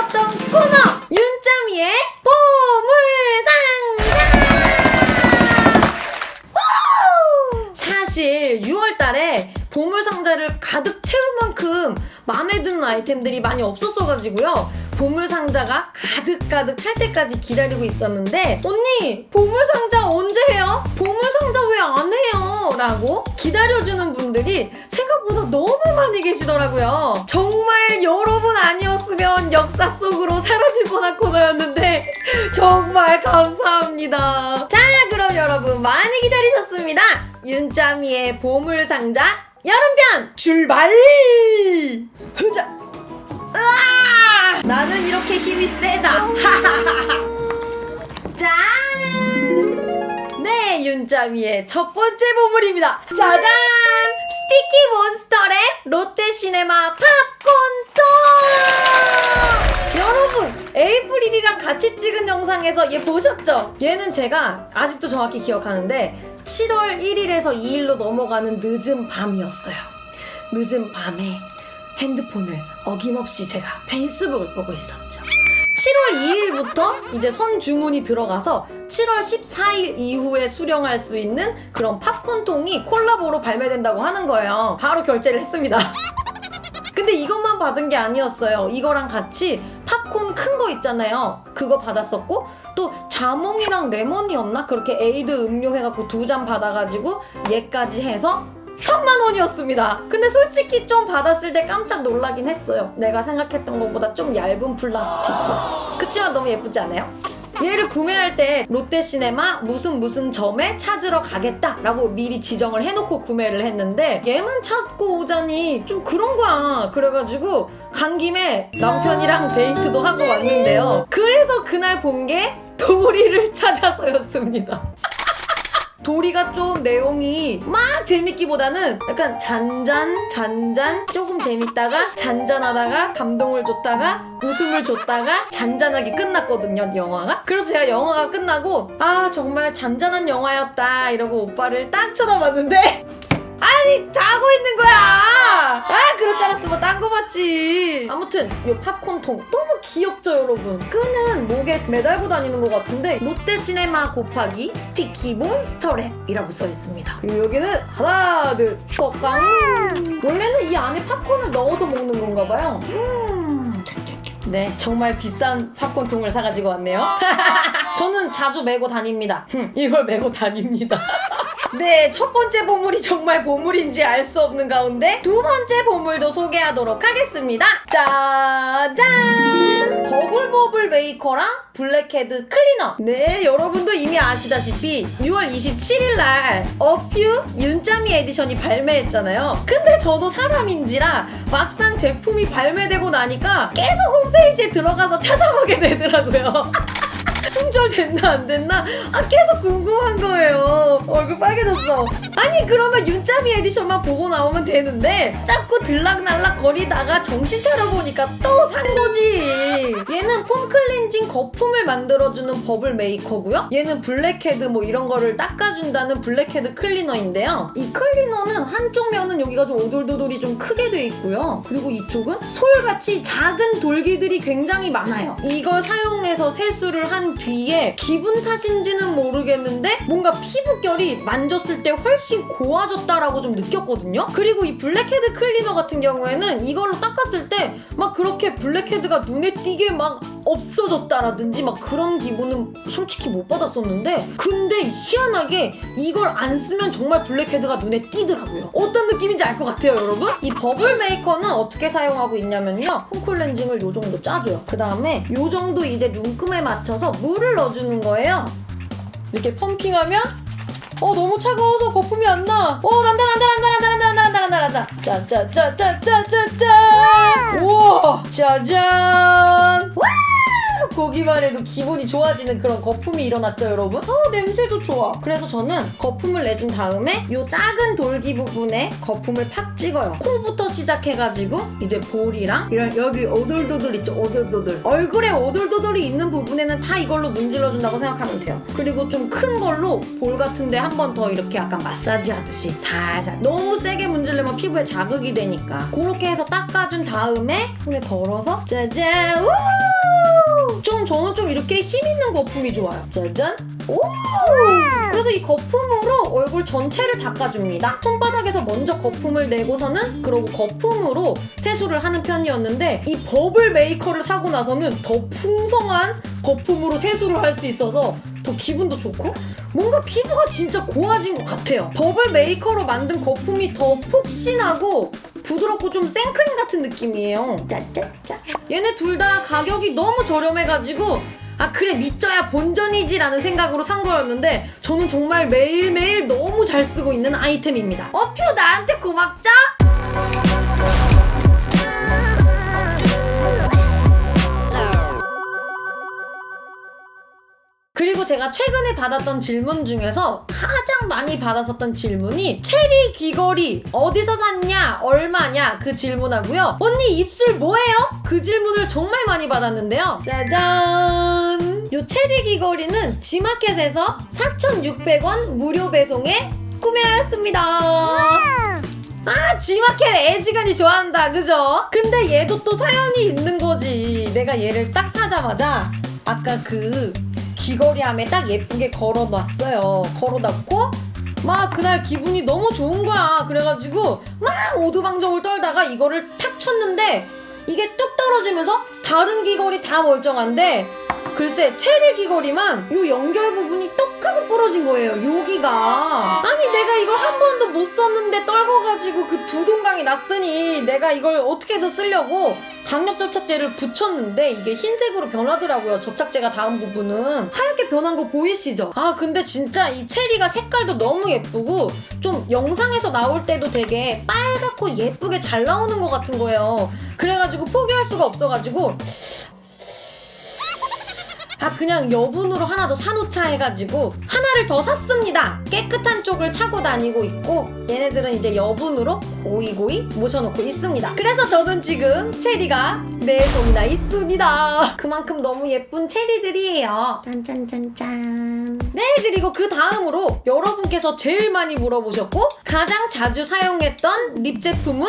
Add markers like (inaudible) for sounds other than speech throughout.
들었던 코너 윤짜미의 보물상자! 사실 6월달에 보물 상자를 가득 채울 만큼 마음에 드는 아이템들이 많이 없었어가지고요 보물 상자가 가득 가득 찰 때까지 기다리고 있었는데 언니 보물 상자 언제 해요? 보물 상자 왜 안 해요? 라고 기다려주는 분들이 생각보다 너무 많이 계시더라고요 정말 여러분 아니었으면 역사 속으로 사라질 뻔한 코너였는데 (laughs) 정말 감사합니다 자 그럼 여러분 많이 기다리셨습니다 윤짜미의 보물 상자 여름편 출발! 흐자! 으아! 나는 이렇게 힘이 세다. (laughs) 짠! 네, 윤짜미의 첫 번째 보물입니다. 짜잔! 스티키 몬스터의 롯데 시네마 팝콘 통! 여러분, 에이프릴이랑 같이 찍은 영상에서 얘 보셨죠? 얘는 제가 아직도 정확히 기억하는데 7월 1일에서 2일로 넘어가는 늦은 밤이었어요. 늦은 밤에 핸드폰을 어김없이 제가 페이스북을 보고 있었죠. 7월 2일부터 이제 선 주문이 들어가서 7월 14일 이후에 수령할 수 있는 그런 팝콘통이 콜라보로 발매된다고 하는 거예요. 바로 결제를 했습니다. (laughs) 근데 이것만 받은 게 아니었어요. 이거랑 같이 팝콘 큰 거 있잖아요. 그거 받았었고 또 자몽이랑 레몬이었나? 그렇게 에이드 음료 해갖고 두 잔 받아가지고 얘까지 해서 3만 원이었습니다. 근데 솔직히 좀 받았을 때 깜짝 놀라긴 했어요. 내가 생각했던 것보다 좀 얇은 플라스틱이었어. 그치만 너무 예쁘지 않아요? 얘를 구매할 때 롯데시네마 무슨 무슨 점에 찾으러 가겠다라고 미리 지정을 해놓고 구매를 했는데 얘만 찾고 오자니 좀 그런 거야. 그래가지고 간 김에 남편이랑 데이트도 하고 왔는데요. 그래서 그날 본 게 도리를 (laughs) 찾아서였습니다. 도리가 좀 내용이 막 재밌기보다는 약간 잔잔 잔잔 조금 재밌다가 잔잔하다가 감동을 줬다가 웃음을 줬다가 잔잔하게 끝났거든요 영화가. 그래서 제가 영화가 끝나고 아 정말 잔잔한 영화였다 이러고 오빠를 딱 쳐다봤는데 (laughs) 아니 자고 있는 거야 봤지. 아무튼 이 팝콘통 너무 귀엽죠 여러분. 끈은 목에 매달고 다니는 것 같은데 롯데시네마 곱하기 스티키 몬스터랩이라고 써 있습니다. 그리고 여기는 하나 둘 뻑깡 원래는 이 안에 팝콘을 넣어서 먹는 건가 봐요. 음. 네 정말 비싼 팝콘통을 사가지고 왔네요. (laughs) 저는 자주 메고 다닙니다. 흠, 이걸 메고 다닙니다 네, 첫 번째 보물이 정말 보물인지 알 수 없는 가운데 두 번째 보물도 소개하도록 하겠습니다. 짜잔! 버블버블 메이커랑 블랙헤드 클리너. 네, 여러분도 이미 아시다시피 6월 27일 날 어퓨 윤짜미 에디션이 발매했잖아요. 근데 저도 사람인지라 막상 제품이 발매되고 나니까 계속 홈페이지에 들어가서 찾아보게 되더라고요. (laughs) 품절됐나 안 됐나? 아 계속 궁금한 거예요. 얼굴 빨개졌어. 아니 그러면 윤짜미 에디션만 보고 나오면 되는데 자꾸 들락날락 거리다가 정신 차려보니까 또 산 거지. 얘는 폼 클렌징 거품을 만들어주는 버블 메이커고요. 얘는 블랙헤드 뭐 이런 거를 닦아준다는 블랙헤드 클리너인데요. 이 클리너는 한쪽 면은 여기가 좀 오돌도돌이 좀 크게 돼 있고요. 그리고 이쪽은 솔같이 작은 돌기들이 굉장히 많아요. 이걸 사용해서 세수를 한 뒤에 기분 탓인지는 모르겠는데 뭔가 피부결이 만졌을 때 훨씬 고와졌다라고 좀 느꼈거든요. 그리고 이 블랙헤드 클리너 같은 경우에는 이걸로 닦았을 때 막 그렇게 블랙헤드가 눈에 띄게 막 없어졌다라든지 막 그런 기분은 솔직히 못 받았었는데 근데 희한하게 이걸 안 쓰면 정말 블랙헤드가 눈에 띄더라고요. 어떤 느낌인지 알 것 같아요, 여러분? 이 버블 메이커는 어떻게 사용하고 있냐면요. 폼클렌징을 요 정도 짜줘요. 그 다음에 요 정도 이제 눈금에 맞춰서 물을 넣어주는 거예요. 이렇게 펌핑하면 어 너무 차가워서 거품이 안 나. 어 난다 난다 난다 난다 난다 난다 난다 난다. 짠짠짠짠짠짠짠. 우와 짜잔. 와 (laughs) 보기만 해도 기분이 좋아지는 그런 거품이 일어났죠, 여러분? 어, 냄새도 좋아. 그래서 저는 거품을 내준 다음에 요 작은 돌기 부분에 거품을 팍 찍어요. 코부터 시작해가지고 이제 볼이랑 이런 여기 오돌도돌 있죠, 오돌도돌. 얼굴에 오돌도돌이 있는 부분에는 다 이걸로 문질러준다고 생각하면 돼요. 그리고 좀 큰 걸로 볼 같은데 한 번 더 이렇게 약간 마사지 하듯이 살살. 너무 세게 문지르면 피부에 자극이 되니까. 그렇게 해서 닦아준 다음에 손에 덜어서 짜잔! 우! 좀 저는 좀 이렇게 힘 있는 거품이 좋아요. 짜잔! 오! 그래서 이 거품으로 얼굴 전체를 닦아줍니다. 손바닥에서 먼저 거품을 내고서는 그러고 거품으로 세수를 하는 편이었는데 이 버블 메이커를 사고 나서는 더 풍성한 거품으로 세수를 할 수 있어서 더 기분도 좋고 뭔가 피부가 진짜 고와진 것 같아요. 버블 메이커로 만든 거품이 더 폭신하고 부드럽고 좀 생크림 같은 느낌이에요. 짜짜짜. 얘네 둘 다 가격이 너무 저렴해가지고 아 그래 믿져야 본전이지 라는 생각으로 산 거였는데 저는 정말 매일매일 너무 잘 쓰고 있는 아이템입니다. 어퓨 나한테 고맙죠? 제가 최근에 받았던 질문 중에서 가장 많이 받았었던 질문이 체리 귀걸이 어디서 샀냐 얼마냐 그 질문하고요. 언니 입술 뭐예요? 그 질문을 정말 많이 받았는데요. 짜잔! 요 체리 귀걸이는 지마켓에서 4,600원 무료 배송에 구매하였습니다. 아 지마켓 애지간히 좋아한다 그죠? 근데 얘도 또 사연이 있는 거지. 내가 얘를 딱 사자마자 아까 그 귀걸이함에 딱 예쁘게 걸어놨어요. 걸어놨고 막 그날 기분이 너무 좋은 거야. 그래가지고 막 오두방정을 떨다가 이거를 탁 쳤는데 이게 뚝 떨어지면서 다른 귀걸이 다 멀쩡한데 글쎄 체리 귀걸이만 요 연결 부분이 떡 하고 부러진 거예요 여기가. 아니 내가 이걸 한 번도 못 썼는데 떨궈가지고 그 두 동강이 났으니 내가 이걸 어떻게든 쓰려고 강력 접착제를 붙였는데 이게 흰색으로 변하더라고요 접착제가 닿은 부분은. 하얗게 변한 거 보이시죠? 아 근데 진짜 이 체리가 색깔도 너무 예쁘고 좀 영상에서 나올 때도 되게 빨갛고 예쁘게 잘 나오는 것 같은 거예요. 그래가지고 포기할 수가 없어가지고 아 그냥 여분으로 하나 더 사놓자 해가지고 하나를 더 샀습니다. 깨끗한 쪽을 차고 다니고 있고 얘네들은 이제 여분으로 고이고이 모셔놓고 있습니다. 그래서 저는 지금 체리가 내 손이나 있습니다. 그만큼 너무 예쁜 체리들이에요. 짠짠짠짠. 네 그리고 그 다음으로 여러분께서 제일 많이 물어보셨고 가장 자주 사용했던 립 제품은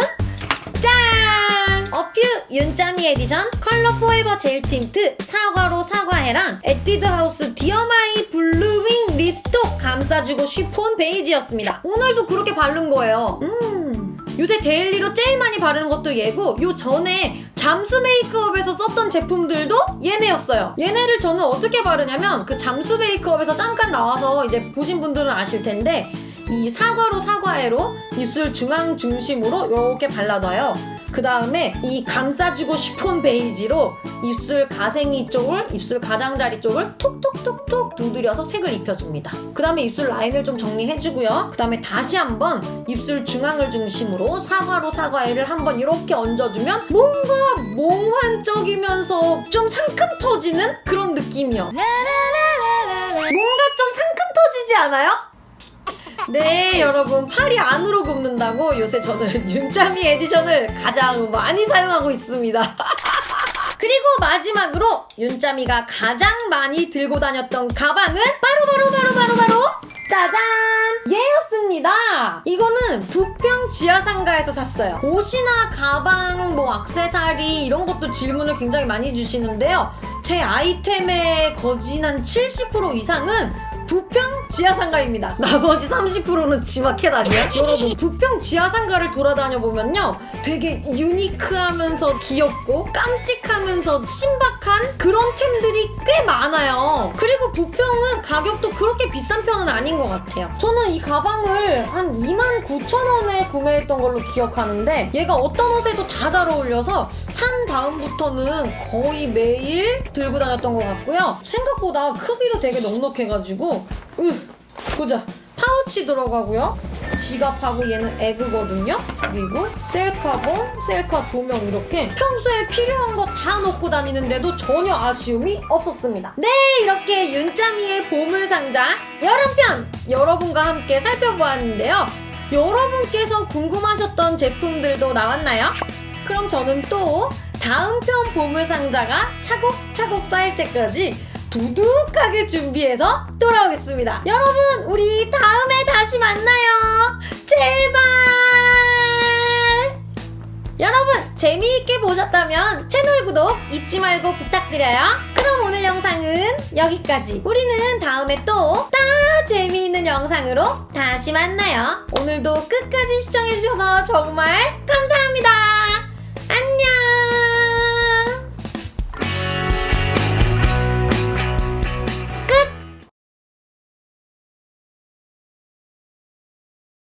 짠! 어퓨 윤짜미 에디션 컬러 포에버 젤 틴트 사과로 사과해랑 에뛰드 하우스 디어마이 블루윙 립스톡 감싸주고 쉬폰 베이지였습니다. 오늘도 그렇게 바른 거예요. 음. 요새 데일리로 제일 많이 바르는 것도 얘고 요 전에 잠수 메이크업에서 썼던 제품들도 얘네였어요. 얘네를 저는 어떻게 바르냐면 그 잠수 메이크업에서 잠깐 나와서 이제 보신 분들은 아실 텐데 이 사과로 사과해로 입술 중앙 중심으로 이렇게 발라놔요. 그 다음에 이 감싸주고 쉬폰 베이지로 입술 가생이 쪽을 입술 가장자리 쪽을 톡톡톡톡 두드려서 색을 입혀줍니다. 그 다음에 입술 라인을 좀 정리해주고요. 그 다음에 다시 한번 입술 중앙을 중심으로 사과로 사과해를 한번 이렇게 얹어주면 뭔가 몽환적이면서 좀 상큼 터지는 그런 느낌이요. 뭔가 좀 상큼 터지지 않아요? 네, 여러분 팔이 안으로 굽는다고 요새 저는 (laughs) 윤짜미 에디션을 가장 많이 사용하고 있습니다. (laughs) 그리고 마지막으로 윤짜미가 가장 많이 들고 다녔던 가방은 바로 바로 바로 바로 바로 짜잔! 얘였습니다. 이거는 부평 지하상가에서 샀어요. 옷이나 가방, 뭐 액세서리 이런 것도 질문을 굉장히 많이 주시는데요. 제 아이템의 거진 한 70% 이상은 부평 지하상가입니다. 나머지 30%는 지마켓 아니야? 여러분, 부평 지하상가를 돌아다녀 보면요. 되게 유니크하면서 귀엽고 깜찍하면서 신박한 그런 템들이 꽤 많아요. 그리고 가격도 그렇게 비싼 편은 아닌 것 같아요. 저는 이 가방을 한 29,000원에 구매했던 걸로 기억하는데 얘가 어떤 옷에도 다 잘 어울려서 산 다음부터는 거의 매일 들고 다녔던 것 같고요. 생각보다 크기도 되게 넉넉해가지고 으, 보자. 파우치 들어가고요. 지갑하고 얘는 에그거든요. 그리고 셀카봉, 셀카 조명 이렇게 평소에 필요한 거 다 넣고 다니는데도 전혀 아쉬움이 없었습니다. 네, 이렇게 윤짜미의 보물상자 여름편 여러분과 함께 살펴보았는데요. 여러분께서 궁금하셨던 제품들도 나왔나요? 그럼 저는 또 다음 편 보물상자가 차곡차곡 쌓일 때까지 두둑하게 준비해서 돌아오겠습니다. 여러분, 우리 다음에 다시 만나요. 제발! 여러분, 재미있게 보셨다면 채널 구독 잊지 말고 부탁드려요. 그럼 오늘 영상은 여기까지. 우리는 다음에 또더 재미있는 영상으로 다시 만나요. 오늘도 끝까지 시청해주셔서 정말 감사합니다.